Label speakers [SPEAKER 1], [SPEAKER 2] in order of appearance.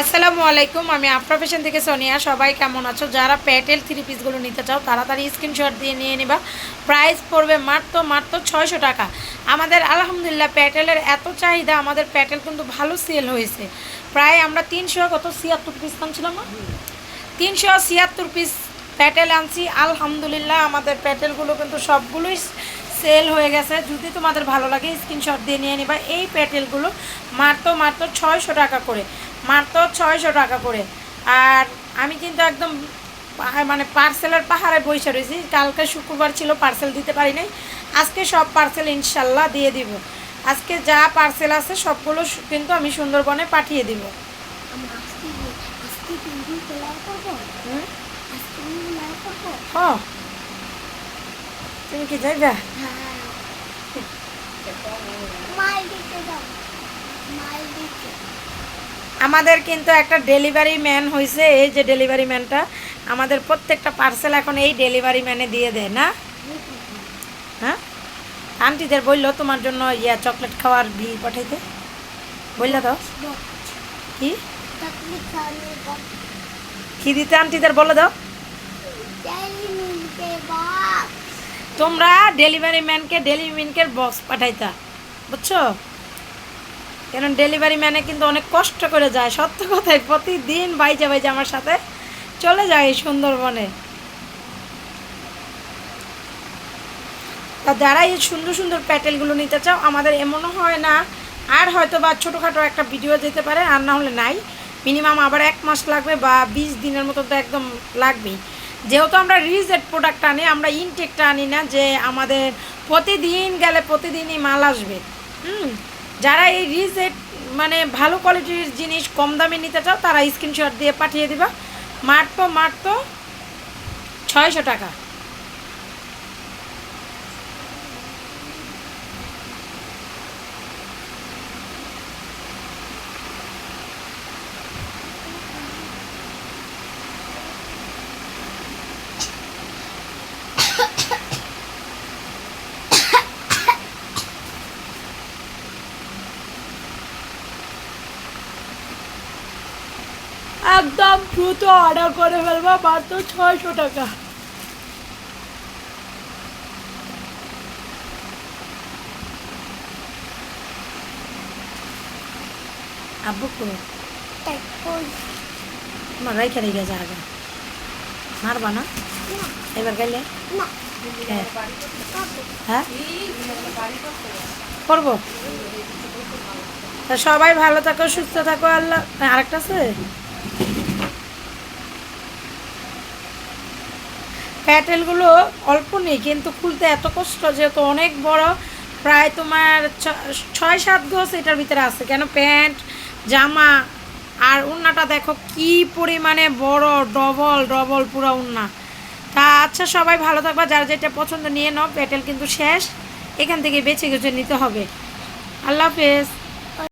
[SPEAKER 1] আসসালামু আলাইকুম, আমি আফরা ফ্যাশন থেকে সোনিয়া। সবাই কেমন আছো? যারা প্যাটেল থ্রি পিসগুলো নিতে চাও, তাড়াতাড়ি স্ক্রিনশট দিয়ে নিয়ে নিবা। প্রাইস পড়বে মাত্র মাত্র ছয়শো টাকা। আমাদের আলহামদুলিল্লাহ প্যাটেলের এত চাহিদা, আমাদের প্যাটেল কিন্তু ভালো সেল হয়েছে। প্রায় আমরা তিনশো, কত? ছিয়াত্তর পিস ছিলাম না? তিনশো, ছিয়াত্তর পিস প্যাটেল আনছি। আলহামদুলিল্লাহ আমাদের প্যাটেলগুলো কিন্তু সবগুলোই সেল হয়ে গেছে। যদি তোমাদের ভালো লাগে স্ক্রিনশট দিয়ে নিয়ে নিবা। এই প্যাটেলগুলো মাত্র মাত্র ছয়শো টাকা করে। মাত্র ছয়শো টাকা করে। আর আমি কিন্তু একদম মানে পার্সেলের পাহাড়ে বসে রয়েছি। কালকে শুক্রবার ছিল পার্সেল দিতে পারি নাই। আজকে সব পার্সেল ইনশাল্লাহ দিয়ে দিব। আজকে যা পার্সেল আছে সবগুলো কিন্তু আমি সুন্দরবনে পাঠিয়ে দিব। তুমি কি যাইবা?
[SPEAKER 2] হ্যাঁ। মাল দিতে মাল দিতে।
[SPEAKER 1] আমাদের কিন্তু একটা ডেলিভারি ম্যান হয়েছে এই যে ডেলিভারি ম্যানটা আমাদের প্রত্যেকটা পার্সেল এখন এই ডেলিভারি ম্যানে দিয়ে দেয়, না? হ্যাঁ? আন্টিদের বলল, তোমার জন্য ইয়া চকলেট খাওয়ার বিল পাঠাইতে। বললে তো কি? কি দিতে আন্টিদের বলে দাও। তোমরা ডেলিভারি ম্যানকে ডেলিভারি ম্যানকে বক্স পাঠাইতা, বুঝছ? কারণ ডেলিভারি ম্যানে কিন্তু অনেক কষ্ট করে যায়। সত্য কথায় প্রতিদিন বাইজা বাইজা আমার সাথে চলে যায় সুন্দরবনে। তা যারা এই সুন্দর সুন্দর প্যাটেলগুলো নিতে চাও, আমাদের এমনও হয় না, আর হয়তো বা ছোটোখাটো একটা ভিডিও যেতে পারে, আর না হলে নাই। মিনিমাম আবার এক মাস লাগবে বা বিশ দিনের মতো তো একদম লাগবেই। যেহেতু আমরা রিজেট প্রোডাক্ট আনি, আমরা ইনটেকটা আনি না যে আমাদের প্রতিদিন গেলে প্রতিদিনই মাল আসবে। হুম? যারা এই রিসেট মানে ভালো কোয়ালিটির জিনিস কম দামে নিতে চাও, তারা স্ক্রিনশট দিয়ে পাঠিয়ে দিবা। মাঠ তো ছয়শো টাকা। একদম দ্রুত অর্ডার করে ফেলব মাত্র ছয়শো টাকা। আব্বু কো আমার রাইখে রেখে যা আগে। মারবা না? এবার গেলে হ্যাঁ। হ্যাঁ? করব। তা সবাই ভালো থাকো সুস্থ থাকো আল্লাহ হ্যাঁ, আরেকটা আছে? প্যাটেলগুলো অল্প নেই, কিন্তু খুলতে এত কষ্ট যেহেতু অনেক বড়, প্রায় তোমার ছয় সাত গজ এটার ভিতরে আছে। কেন প্যান্ট, জামা আর উন্নাটা দেখো কি পরিমাণে বড়, ডবল ডবল পুরো উন্না। তা আচ্ছা সবাই ভালো থাকবা, যার যেটা পছন্দ নিয়ে নাও প্যাটেল কিন্তু শেষ। এখান থেকে বেছে গেছে নিতে হবে। আল্লাহ হাফেজ।